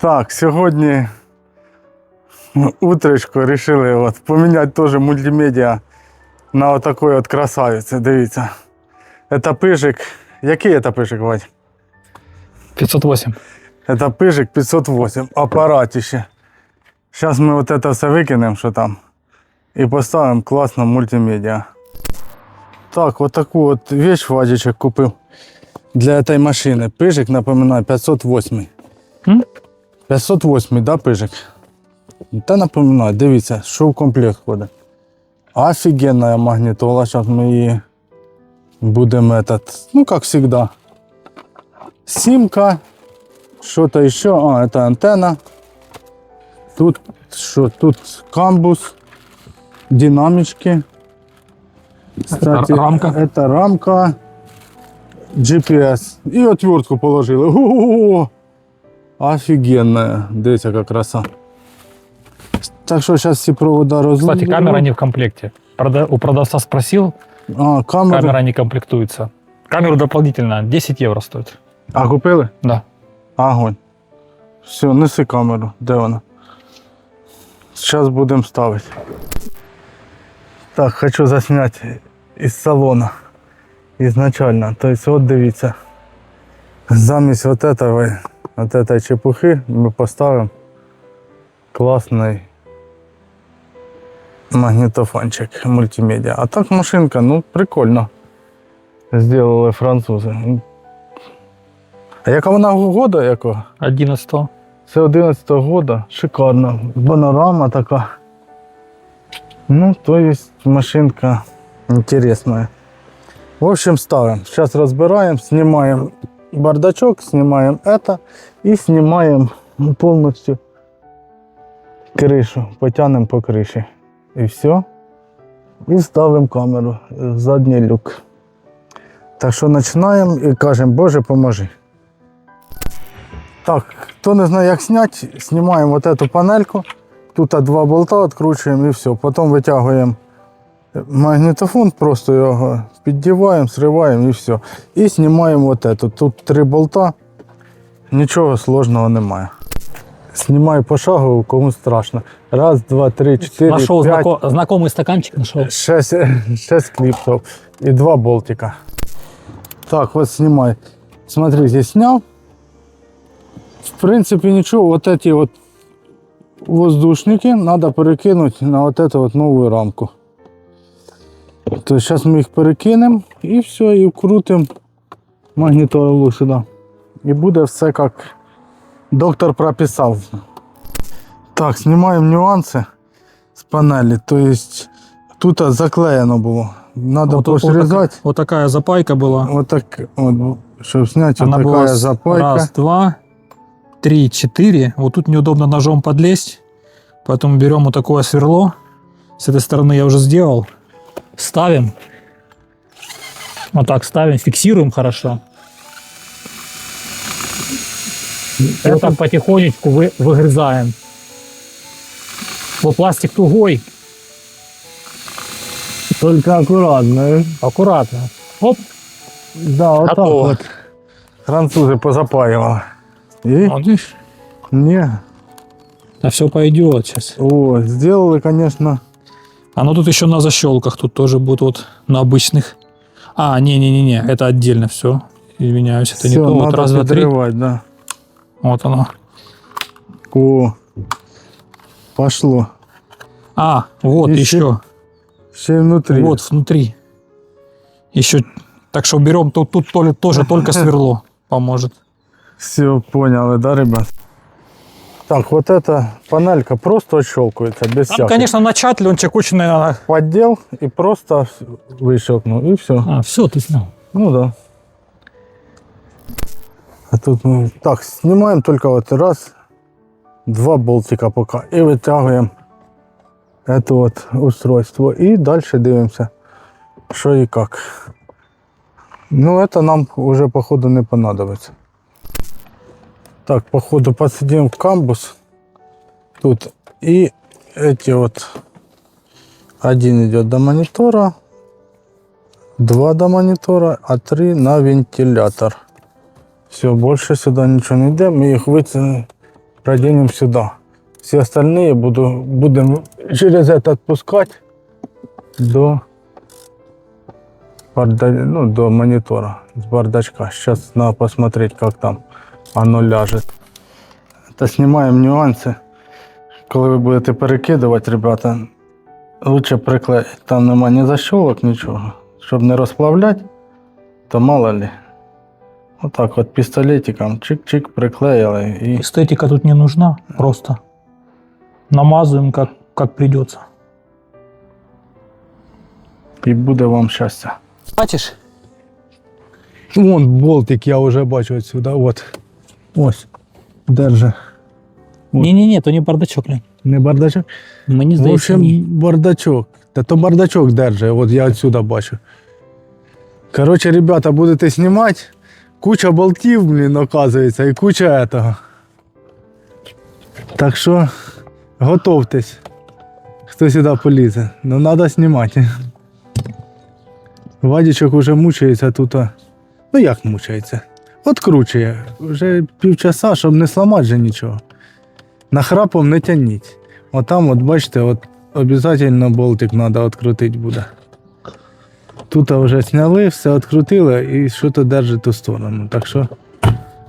Так, сьогодні утречко вирішили от, поміняти теж мультимедіа на отакий от красавець. Дивіться. Це пижик. Який це пижик, Вадь? 508. Это пижик 508, апаратище. Зараз ми от це все викинемо, що там, і поставимо класно мультимедіа. Так, от таку от вещь Вадичек купив для цієї машини. Пижик, напоминаю, 508. М? 508, да, пижик? Та напоминаю, дивіться, що в комплект входить. Офігенна магнітола, зараз ми її будемо, этот, ну, як завжди. Симка, что-то еще. А, это антенна. Тут что? Тут камбус, динамички. Кстати, Это рамка. Это рамка. GPS. И отвертку положили. О-о-о! Офигенная. Дивіться, яка краса. Так що зараз всі провода розумію. Кстати, камера не в комплекте. Прода- У продавца спросил, А, камера. камера не комплектуется. Камеру дополнительно 10 евро стоит. А купили? Да. Огонь. Все, неси камеру. Де вона? Зараз будемо ставити. Так, хочу засняти із салона. Ізначально. Тобто, от дивіться. Замість вот этого, вот этой чепухи ми поставимо класний магнітофончик мультимедіа. А так машинка, ну, прикольно. Сделали французи. А яка вона года якого? 11 Це 11-го года. Шикарно. Панорама така. Ну, то есть машинка интересная. В общем, ставим. Сейчас разбираем, снимаем бардачок, снимаем это и снимаем полностью крышу. Потянем по крыше. И все. І ставимо камеру в задній люк. Так що починаємо і кажемо, Боже, поможи. Так, хто не знає, як зняти, знімаємо вот эту панельку. Тут два болта відкручуємо і все. Потім витягуємо магнітофон, просто його піддіваємо, зриваємо і все. І знімаємо вот эту. Тут три болта, нічого сложного немає. Знімаю пошагово, кому страшно. Раз, два, три, чотири, Нашел п'ять, знако- знакомый стаканчик, нашел. шесть, шесть клипсов и два болтика. Так, вот снимай. Смотри, здесь снял. В принципе, ничего, вот эти вот воздушники надо перекинуть на вот эту вот новую рамку. То есть сейчас мы их перекинем и все, и вкрутим магнітолу сюди. І буде все як доктор прописав. Так, знімаємо нюанси з панелі. То есть тут заклеєно було. Надо Вот, вот, посрізати. такая, вот такая запайка была. Вот так, вот, щоб зняти Она вот была такая с- запайка. раз, два, три, четыре. Вот тут неудобно ножом подлезть. Поэтому берем вот такое сверло. С этой стороны я уже сделал. Ставим. Вот так ставим, фиксируем хорошо. Это потихонечку вы, выгрызаем. Вот пластик тугой, Только акуратно. аккуратно. Оп, Да, вот так Готово. вот. Французи позапаювали. І вот видишь, не. а все пойдет сейчас. О, сделали, конечно. А ну тут еще на защелках, тут тоже будет вот на обычных. А, не-не-не-не, это отдельно все. Извиняюсь, это не Все, то. Вот раз, два, три. да. Вот оно. О, пошло. А, вот Еще? еще. Ще й внутрі. Вот внутри. Еще. Так что берем тут, тут то ли- тоже только сверло поможет. Все поняли, да, ребят? Так, вот эта панелька просто отщелкивается, без Там, всяких. конечно, начать ленчик очень, наверное. Поддел и просто выщелкнул, и все. А, все, ты снял. Ну да. А тут мы... Так, снимаем только вот раз, два болтика пока. И вытягиваем это вот устройство. И дальше дивимся, что и как. Ну, это нам уже, походу, не понадобится. Так, походу, подсадим в камбус. Тут и эти вот... Один идет до монитора, Два до монитора, а три на вентилятор. Все, більше сюди нічого не йде. Ми їх витягнемо проденем сюда. Все остальные буду, будем через это отпускать до, барда- ну, до монитора с бардачка. Сейчас надо посмотреть, как там оно ляжет. Та знімаємо нюанси. Коли ви будете перекидувати, ребята, лучше приклеїти. Там нема ні защолок, нічого. Щоб не розплавляти, то мало ли. Отак от пістолетиком чик-чик приклеїли і Эстетика тут не нужна, просто намазываем как, как придется. і буде вам щастя. Бачиш? Вон болтик я вже бачу отсюда. От. Ось. Держи. Не-не-не, то не бардачок, Лень. Не бардачок? Мені В общем, ні. бардачок. Та то бардачок держи, от я отсюда бачу. Короче, ребята, будете знімати. Куча болтів, блін, оказується, і куча этого. Так що готовтесь. Хто сюди полізе. Ну треба знімати. Вадічок уже мучається тут. Ну як мучається? Откручує. Вже півчаса, щоб не сламати же нічого. Нахрапом не тяніть. Отам, от бачите, от обов'язково болтик треба відкрутити буде. Тут вже зняли, все відкрутили і що то держить ту сторону. Так що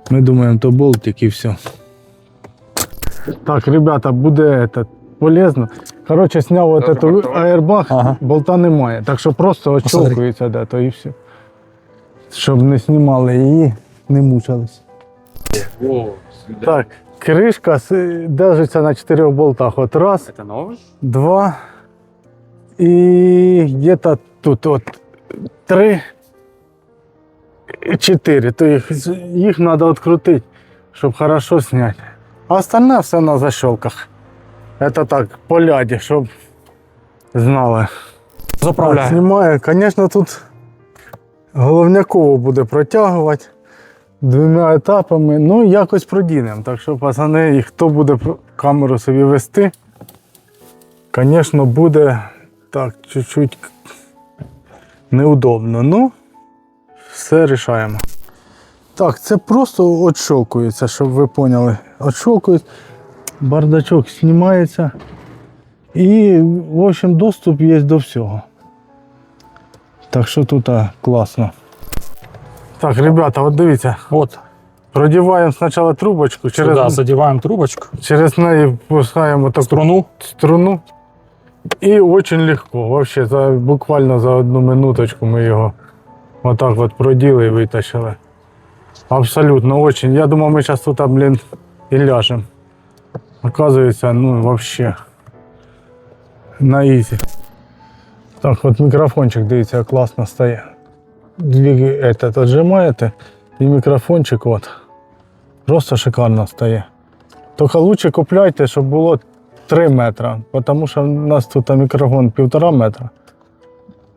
ми думаємо, то болтик і все. Так, ребята, буде этот, полезно. Коротше, зняв от эту аербаг, Ага. болта немає. Так що просто очолкується де то і все. Щоб не знімали її, не мучились. Так, кришка держиться на чотирьох болтах. От раз, Это новый? два і где-то тут от три і чотири. То їх, їх треба відкрутити, щоб хорошо зняти. А остальне все на защелках. Це так, по ляді, щоб знали. Так, Заправляю. знімаю. Звісно, тут головняково буде протягувати двома етапами. Ну, якось продінемо. Так що, пацани, і хто буде камеру собі вести, звісно, буде так, чуть-чуть неудобно. Ну, все рішаємо. Так, це просто отшокується, щоб ви поняли. Отшокується, бардачок знімається. І, в общем, доступ є до всього. Так що тут а, класно. Так, ребята, от дивіться, Вот, продіваємо спочатку трубочку, сюда через, трубочку, через неї пускаємо таку струну. струну. І дуже легко. Вообще, за, буквально за одну минуточку ми його отак от проділи і витащили. Абсолютно очень. Я думав, ми зараз тут, блін, і ляжемо. Оказується, ну вообще. На ізі. Так, от мікрофончик, дивіться, класно стає. Дві этот, отжимаєте, і мікрофончик от. Просто шикарно стає. Тільки лучше купляйте, щоб було 3 метри, тому що у нас тут мікрофон 1,5 метра.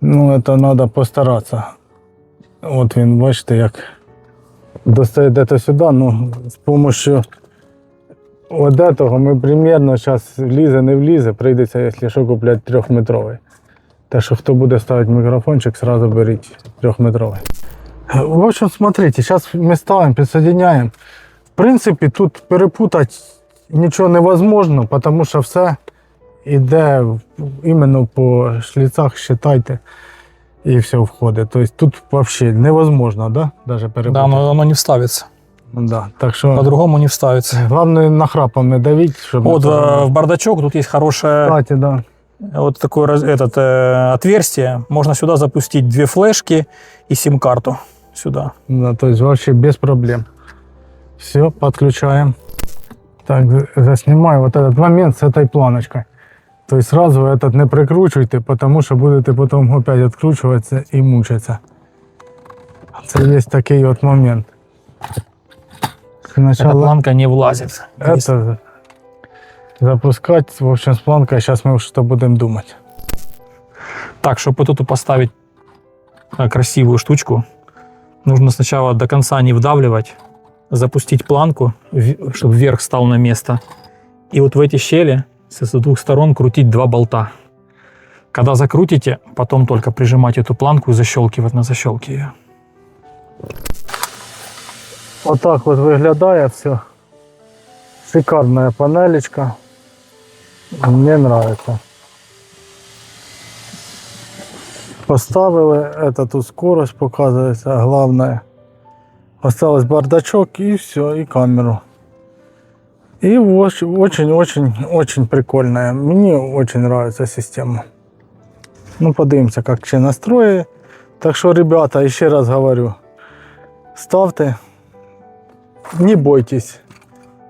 Ну, це треба постаратися. От він, бачите, як достає дето сюди, ну, з допомогою от этого ми примерно зараз влізе, не влізе, прийдеться, якщо що, купляти трьохметровий. Так що хто буде ставити мікрофончик, сразу беріть трьохметровий. В общем, смотрите, зараз ми ставимо, підсоединяємо. В принципі, тут перепутати нічого невозможно, тому що все йде іменно по шліцах, считайте, і все входить. Тобто тут взагалі невозможно, да? Даже Да, перепутати. но оно не вставится. Да. Так що По-другому не вставится. головне нахрапом не давіть, щоб Вот не э, в бардачок тут есть хорошее Кстати, да. Вот такое этот, э, отверстие. Можно сюда запустить две флешки и сим-карту сюда. Да, то есть вообще без проблем. Все, подключаем. Так, за- заснимаю вот этот момент с этой планочкой. То есть сразу этот не прикручивайте, потому что будете потом опять откручиваться и мучаться. Це есть такий вот момент. Эта Сначала планка не влазит. Это запускать, в общем, с планкой, сейчас мы что будем думать. Так, чтобы тут поставить э, красивую штучку, нужно сначала до конца не вдавливать, запустить планку, чтобы верх стал на место. И вот в эти щели с двух сторон крутить два болта. Когда закрутите, потом только прижимать эту планку и защелкивать на защелке ее. Отак от виглядає все. Шикарная панелечка. Мне нравится. Поставили, это тут скорость показывается, главное. Осталось бардачок и все, и камеру. И очень-очень-очень прикольная. Мне очень нравится система. Ну, подивимося, як ще настрої. Так що, ребята, ще раз говорю, ставте, не бойтесь,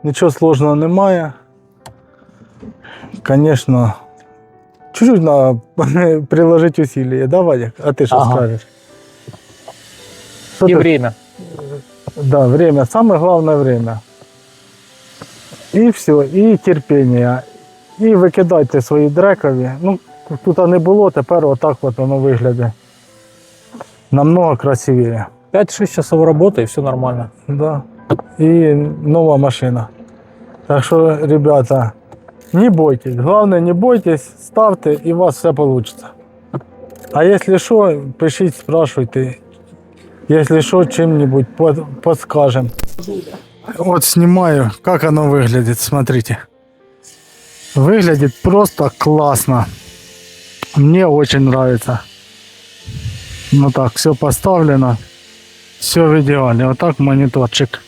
нічого сложного немає. Конечно, чуть-чуть надо приложить усилия. Да, Вадик? А ти що Ага. скажеш? Що И ти- время. Да, время. Самое главное время. І все, і терпіння. І викидайте свої дрекові. Ну, тут не було, тепер отак от воно виглядає. Намного красивее. 5-6 часов работы и все нормально. Да. І нова машина. Так що, ребята, не бойтесь. Главное, не бойтесь, ставте, і у вас все вийде. А якщо що, пишіть, спрашивайте. Если что, чем-нибудь под, подскажем. Вот снимаю, как оно выглядит, смотрите. Выглядит просто классно. Мне очень нравится. Ну так, все поставлено. Все в идеале. Вот так мониторчик.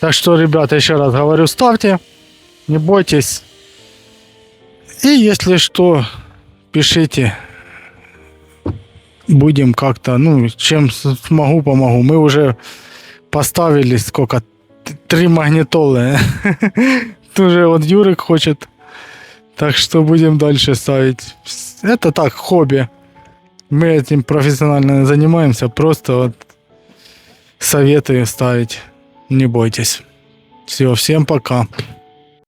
Так что, ребята, еще раз говорю, ставьте. Не бойтесь. И если что, пишите будем как-то, ну, чем смогу, помогу. Мы уже поставили сколько? Три магнитолы. Тоже вот Юрик хочет. Так что будем дальше ставить. Это так, хобби. Мы этим профессионально занимаемся. Просто вот советую ставить. Не бойтесь. Все, всем пока.